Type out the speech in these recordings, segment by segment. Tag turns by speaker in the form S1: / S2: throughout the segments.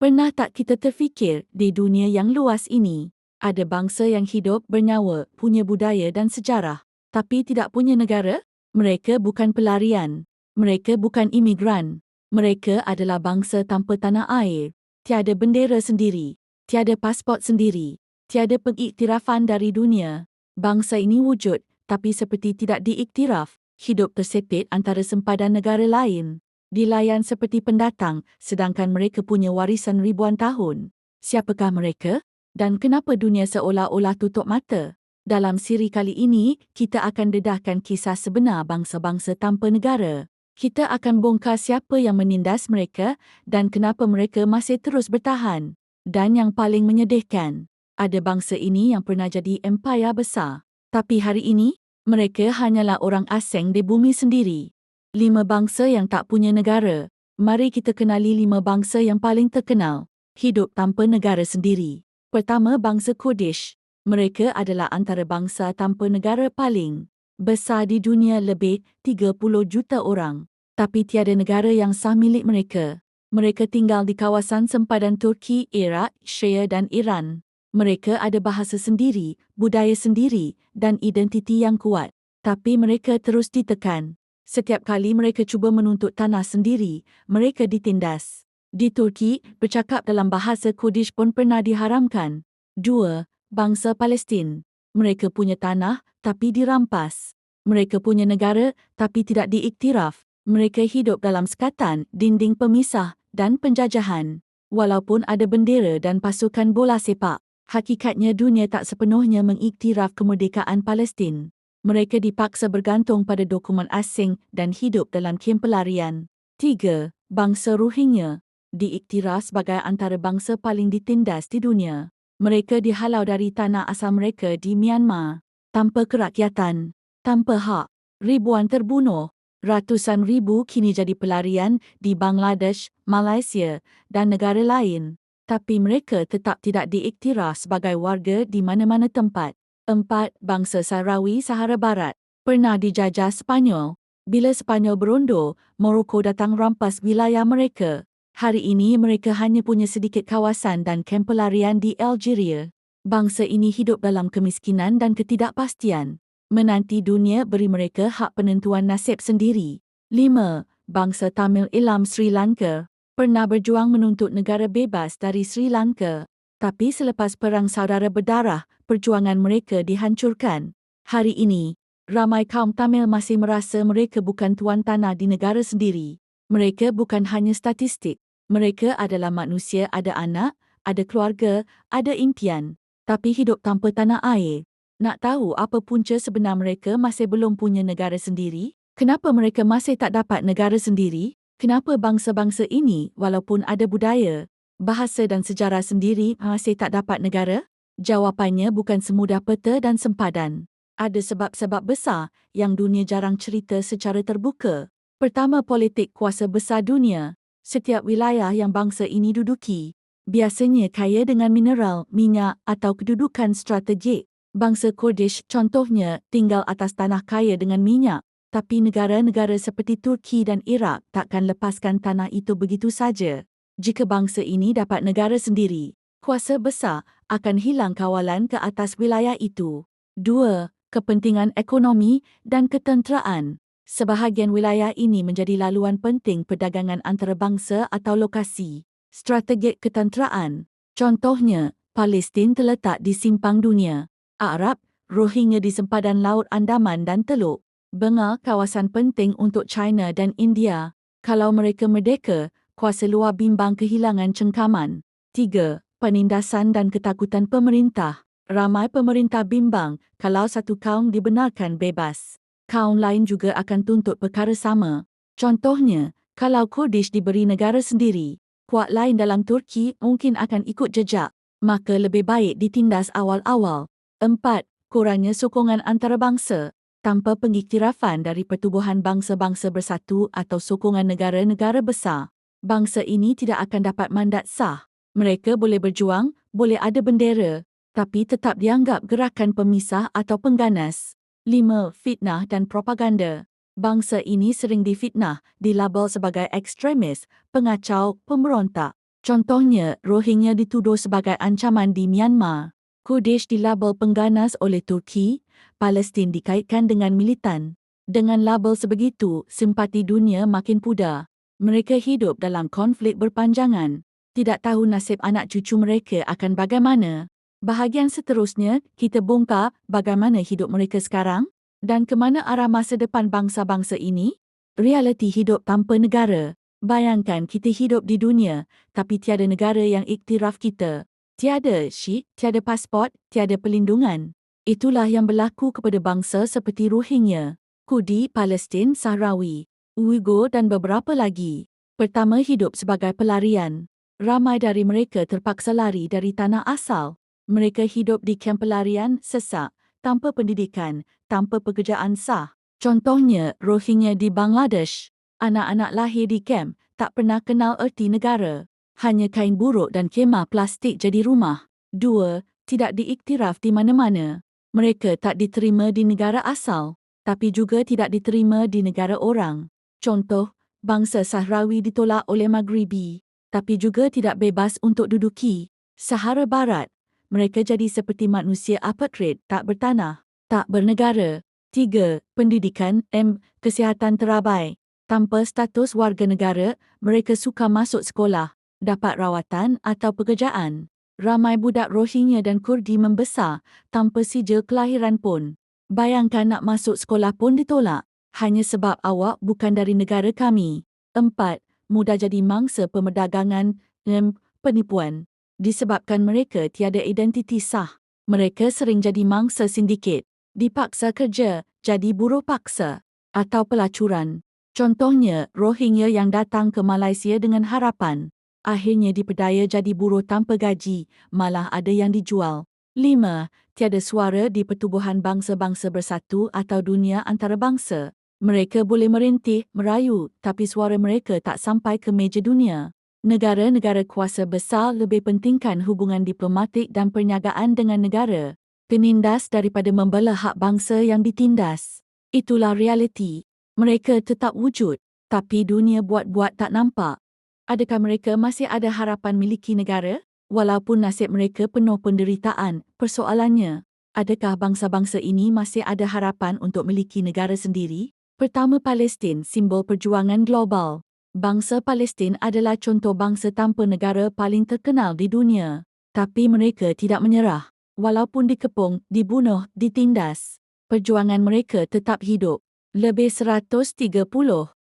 S1: Pernah tak kita terfikir di dunia yang luas ini, ada bangsa yang hidup bernyawa, punya budaya dan sejarah, tapi tidak punya negara? Mereka bukan pelarian. Mereka bukan imigran. Mereka adalah bangsa tanpa tanah air. Tiada bendera sendiri. Tiada pasport sendiri. Tiada pengiktirafan dari dunia. Bangsa ini wujud, tapi seperti tidak diiktiraf, hidup tersepit antara sempadan negara lain dilayan seperti pendatang sedangkan mereka punya warisan ribuan tahun. Siapakah mereka? Dan kenapa dunia seolah-olah tutup mata? Dalam siri kali ini, kita akan dedahkan kisah sebenar bangsa-bangsa tanpa negara. Kita akan bongkar siapa yang menindas mereka dan kenapa mereka masih terus bertahan. Dan yang paling menyedihkan, ada bangsa ini yang pernah jadi empayar besar. Tapi hari ini, mereka hanyalah orang asing di bumi sendiri. Lima bangsa yang tak punya negara. Mari kita kenali lima bangsa yang paling terkenal. Hidup tanpa negara sendiri. Pertama, bangsa Kurdish. Mereka adalah antara bangsa tanpa negara paling besar di dunia lebih 30 juta orang. Tapi tiada negara yang sah milik mereka. Mereka tinggal di kawasan sempadan Turki, Iraq, Syria dan Iran. Mereka ada bahasa sendiri, budaya sendiri dan identiti yang kuat. Tapi mereka terus ditekan. Setiap kali mereka cuba menuntut tanah sendiri, mereka ditindas. Di Turki, bercakap dalam bahasa Kurdish pun pernah diharamkan. Dua, bangsa Palestin. Mereka punya tanah tapi dirampas. Mereka punya negara tapi tidak diiktiraf. Mereka hidup dalam sekatan, dinding pemisah dan penjajahan. Walaupun ada bendera dan pasukan bola sepak, hakikatnya dunia tak sepenuhnya mengiktiraf kemerdekaan Palestin mereka dipaksa bergantung pada dokumen asing dan hidup dalam kem pelarian. Tiga, bangsa Rohingya diiktiraf sebagai antara bangsa paling ditindas di dunia. Mereka dihalau dari tanah asal mereka di Myanmar tanpa kerakyatan, tanpa hak. Ribuan terbunuh, ratusan ribu kini jadi pelarian di Bangladesh, Malaysia dan negara lain. Tapi mereka tetap tidak diiktiraf sebagai warga di mana-mana tempat. Empat, bangsa Sahrawi Sahara Barat pernah dijajah Sepanyol. Bila Sepanyol berundur, Morocco datang rampas wilayah mereka. Hari ini mereka hanya punya sedikit kawasan dan kem pelarian di Algeria. Bangsa ini hidup dalam kemiskinan dan ketidakpastian. Menanti dunia beri mereka hak penentuan nasib sendiri. Lima, bangsa Tamil Ilam Sri Lanka pernah berjuang menuntut negara bebas dari Sri Lanka. Tapi selepas perang saudara berdarah, perjuangan mereka dihancurkan. Hari ini, ramai kaum Tamil masih merasa mereka bukan tuan tanah di negara sendiri. Mereka bukan hanya statistik. Mereka adalah manusia ada anak, ada keluarga, ada impian. Tapi hidup tanpa tanah air. Nak tahu apa punca sebenar mereka masih belum punya negara sendiri? Kenapa mereka masih tak dapat negara sendiri? Kenapa bangsa-bangsa ini, walaupun ada budaya, bahasa dan sejarah sendiri, masih tak dapat negara? Jawapannya bukan semudah peta dan sempadan. Ada sebab-sebab besar yang dunia jarang cerita secara terbuka. Pertama, politik kuasa besar dunia. Setiap wilayah yang bangsa ini duduki biasanya kaya dengan mineral, minyak atau kedudukan strategik. Bangsa Kurdish contohnya tinggal atas tanah kaya dengan minyak. Tapi negara-negara seperti Turki dan Iraq takkan lepaskan tanah itu begitu saja. Jika bangsa ini dapat negara sendiri, kuasa besar akan hilang kawalan ke atas wilayah itu. Dua, kepentingan ekonomi dan ketenteraan. Sebahagian wilayah ini menjadi laluan penting perdagangan antarabangsa atau lokasi. Strategik ketenteraan. Contohnya, Palestin terletak di simpang dunia. Arab, Rohingya di sempadan Laut Andaman dan Teluk. Bengal kawasan penting untuk China dan India. Kalau mereka merdeka, kuasa luar bimbang kehilangan cengkaman. Tiga, penindasan dan ketakutan pemerintah. Ramai pemerintah bimbang kalau satu kaum dibenarkan bebas. Kaum lain juga akan tuntut perkara sama. Contohnya, kalau Kurdish diberi negara sendiri, kuat lain dalam Turki mungkin akan ikut jejak, maka lebih baik ditindas awal-awal. Empat, kurangnya sokongan antarabangsa. Tanpa pengiktirafan dari pertubuhan bangsa-bangsa bersatu atau sokongan negara-negara besar, bangsa ini tidak akan dapat mandat sah. Mereka boleh berjuang, boleh ada bendera, tapi tetap dianggap gerakan pemisah atau pengganas. 5. Fitnah dan propaganda. Bangsa ini sering difitnah, dilabel sebagai ekstremis, pengacau, pemberontak. Contohnya, Rohingya dituduh sebagai ancaman di Myanmar. Kurdish dilabel pengganas oleh Turki, Palestin dikaitkan dengan militan. Dengan label sebegitu, simpati dunia makin pudar. Mereka hidup dalam konflik berpanjangan. Tidak tahu nasib anak cucu mereka akan bagaimana. Bahagian seterusnya, kita bongkar bagaimana hidup mereka sekarang dan ke mana arah masa depan bangsa-bangsa ini. Realiti hidup tanpa negara. Bayangkan kita hidup di dunia, tapi tiada negara yang iktiraf kita. Tiada syik, tiada pasport, tiada pelindungan. Itulah yang berlaku kepada bangsa seperti Rohingya, Kudi, Palestin, Sahrawi, Uyghur dan beberapa lagi. Pertama hidup sebagai pelarian. Ramai dari mereka terpaksa lari dari tanah asal. Mereka hidup di kamp pelarian sesak, tanpa pendidikan, tanpa pekerjaan sah. Contohnya, Rohingya di Bangladesh. Anak-anak lahir di kamp, tak pernah kenal erti negara. Hanya kain buruk dan kemah plastik jadi rumah. Dua, tidak diiktiraf di mana-mana. Mereka tak diterima di negara asal, tapi juga tidak diterima di negara orang. Contoh, bangsa Sahrawi ditolak oleh Maghribi, tapi juga tidak bebas untuk duduki. Sahara Barat, mereka jadi seperti manusia apartheid tak bertanah, tak bernegara. Tiga, pendidikan, M, kesihatan terabai. Tanpa status warga negara, mereka suka masuk sekolah, dapat rawatan atau pekerjaan. Ramai budak Rohingya dan Kurdi membesar tanpa sijil kelahiran pun. Bayangkan nak masuk sekolah pun ditolak, hanya sebab awak bukan dari negara kami. Empat, mudah jadi mangsa pemerdagangan, M, penipuan disebabkan mereka tiada identiti sah. Mereka sering jadi mangsa sindiket, dipaksa kerja, jadi buruh paksa, atau pelacuran. Contohnya, Rohingya yang datang ke Malaysia dengan harapan. Akhirnya dipedaya jadi buruh tanpa gaji, malah ada yang dijual. 5. Tiada suara di pertubuhan bangsa-bangsa bersatu atau dunia antarabangsa. Mereka boleh merintih, merayu, tapi suara mereka tak sampai ke meja dunia. Negara-negara kuasa besar lebih pentingkan hubungan diplomatik dan perniagaan dengan negara, penindas daripada membela hak bangsa yang ditindas. Itulah realiti. Mereka tetap wujud, tapi dunia buat-buat tak nampak. Adakah mereka masih ada harapan miliki negara? Walaupun nasib mereka penuh penderitaan, persoalannya, adakah bangsa-bangsa ini masih ada harapan untuk miliki negara sendiri? Pertama Palestin, simbol perjuangan global. Bangsa Palestin adalah contoh bangsa tanpa negara paling terkenal di dunia. Tapi mereka tidak menyerah. Walaupun dikepung, dibunuh, ditindas. Perjuangan mereka tetap hidup. Lebih 130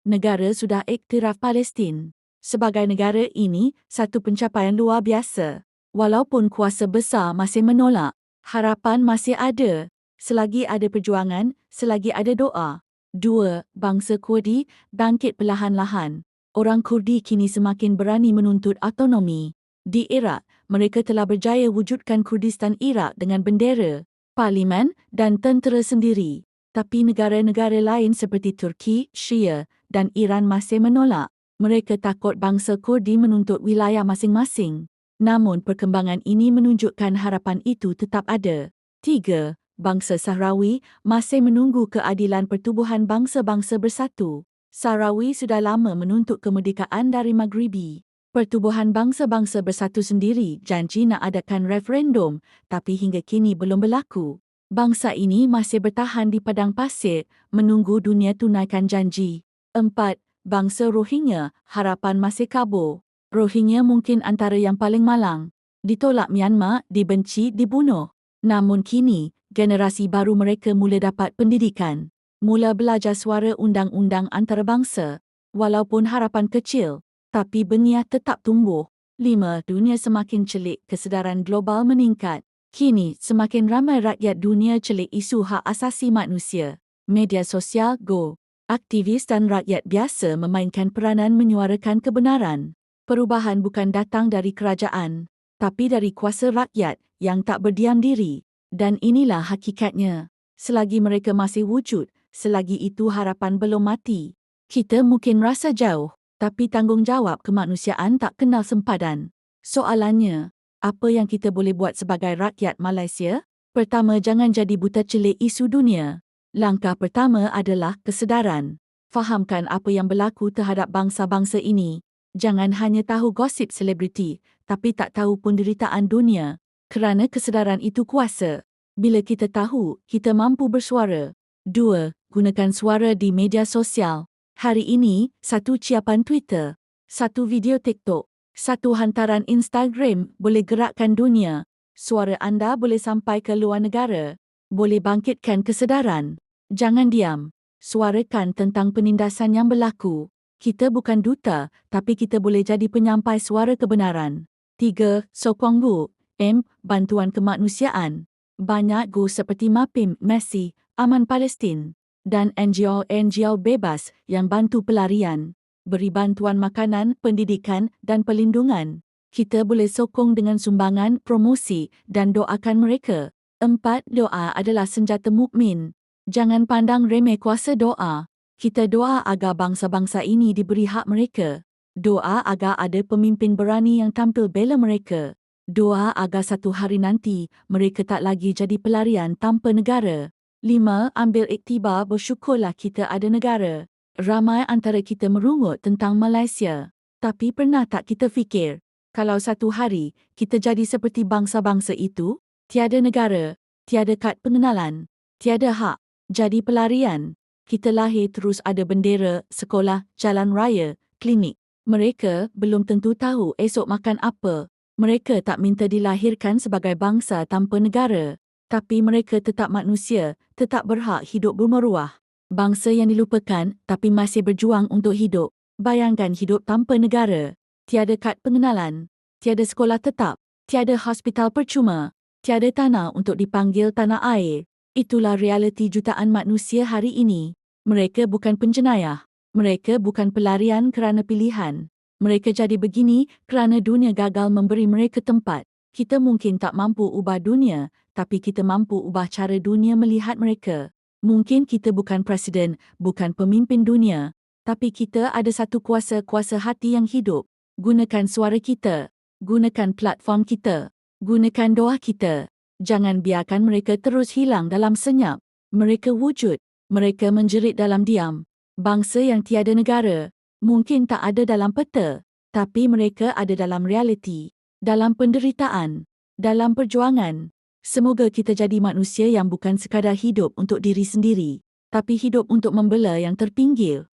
S1: negara sudah iktiraf Palestin. Sebagai negara ini, satu pencapaian luar biasa. Walaupun kuasa besar masih menolak, harapan masih ada. Selagi ada perjuangan, selagi ada doa. Dua, bangsa Kurdi bangkit perlahan-lahan. Orang Kurdi kini semakin berani menuntut autonomi. Di Iraq, mereka telah berjaya wujudkan Kurdistan Iraq dengan bendera, parlimen dan tentera sendiri. Tapi negara-negara lain seperti Turki, Syria dan Iran masih menolak. Mereka takut bangsa Kurdi menuntut wilayah masing-masing. Namun perkembangan ini menunjukkan harapan itu tetap ada. Tiga, bangsa Sahrawi masih menunggu keadilan pertubuhan bangsa-bangsa bersatu. Sahrawi sudah lama menuntut kemerdekaan dari Maghribi. Pertubuhan bangsa-bangsa bersatu sendiri janji nak adakan referendum tapi hingga kini belum berlaku. Bangsa ini masih bertahan di padang pasir menunggu dunia tunaikan janji. Empat, bangsa Rohingya harapan masih kabur. Rohingya mungkin antara yang paling malang. Ditolak Myanmar, dibenci, dibunuh. Namun kini, generasi baru mereka mula dapat pendidikan, mula belajar suara undang-undang antarabangsa, walaupun harapan kecil, tapi benih tetap tumbuh. Lima, dunia semakin celik, kesedaran global meningkat. Kini, semakin ramai rakyat dunia celik isu hak asasi manusia. Media sosial Go. Aktivis dan rakyat biasa memainkan peranan menyuarakan kebenaran. Perubahan bukan datang dari kerajaan, tapi dari kuasa rakyat yang tak berdiam diri. Dan inilah hakikatnya. Selagi mereka masih wujud, selagi itu harapan belum mati. Kita mungkin rasa jauh, tapi tanggungjawab kemanusiaan tak kenal sempadan. Soalannya, apa yang kita boleh buat sebagai rakyat Malaysia? Pertama, jangan jadi buta celik isu dunia. Langkah pertama adalah kesedaran. Fahamkan apa yang berlaku terhadap bangsa-bangsa ini. Jangan hanya tahu gosip selebriti, tapi tak tahu penderitaan dunia. Kerana kesedaran itu kuasa. Bila kita tahu, kita mampu bersuara. 2. Gunakan suara di media sosial. Hari ini, satu ciapan Twitter, satu video TikTok, satu hantaran Instagram boleh gerakkan dunia. Suara anda boleh sampai ke luar negara. Boleh bangkitkan kesedaran. Jangan diam. Suarakan tentang penindasan yang berlaku. Kita bukan duta, tapi kita boleh jadi penyampai suara kebenaran. 3. Sokong Bu. M. Bantuan kemanusiaan. Banyak go seperti MAPIM, Messi, Aman Palestin dan NGO-NGO bebas yang bantu pelarian. Beri bantuan makanan, pendidikan dan pelindungan. Kita boleh sokong dengan sumbangan, promosi dan doakan mereka. 4. Doa adalah senjata mukmin. Jangan pandang remeh kuasa doa. Kita doa agar bangsa-bangsa ini diberi hak mereka. Doa agar ada pemimpin berani yang tampil bela mereka. Doa agar satu hari nanti mereka tak lagi jadi pelarian tanpa negara. 5. Ambil iktibar bersyukurlah kita ada negara. Ramai antara kita merungut tentang Malaysia. Tapi pernah tak kita fikir, kalau satu hari kita jadi seperti bangsa-bangsa itu, tiada negara, tiada kad pengenalan, tiada hak, jadi pelarian, kita lahir terus ada bendera, sekolah, jalan raya, klinik. Mereka belum tentu tahu esok makan apa. Mereka tak minta dilahirkan sebagai bangsa tanpa negara. Tapi mereka tetap manusia, tetap berhak hidup bermeruah. Bangsa yang dilupakan tapi masih berjuang untuk hidup. Bayangkan hidup tanpa negara. Tiada kad pengenalan. Tiada sekolah tetap. Tiada hospital percuma. Tiada tanah untuk dipanggil tanah air. Itulah realiti jutaan manusia hari ini. Mereka bukan penjenayah. Mereka bukan pelarian kerana pilihan. Mereka jadi begini kerana dunia gagal memberi mereka tempat. Kita mungkin tak mampu ubah dunia, tapi kita mampu ubah cara dunia melihat mereka. Mungkin kita bukan presiden, bukan pemimpin dunia, tapi kita ada satu kuasa-kuasa hati yang hidup. Gunakan suara kita. Gunakan platform kita. Gunakan doa kita. Jangan biarkan mereka terus hilang dalam senyap. Mereka wujud. Mereka menjerit dalam diam. Bangsa yang tiada negara. Mungkin tak ada dalam peta. Tapi mereka ada dalam realiti. Dalam penderitaan. Dalam perjuangan. Semoga kita jadi manusia yang bukan sekadar hidup untuk diri sendiri. Tapi hidup untuk membela yang terpinggir.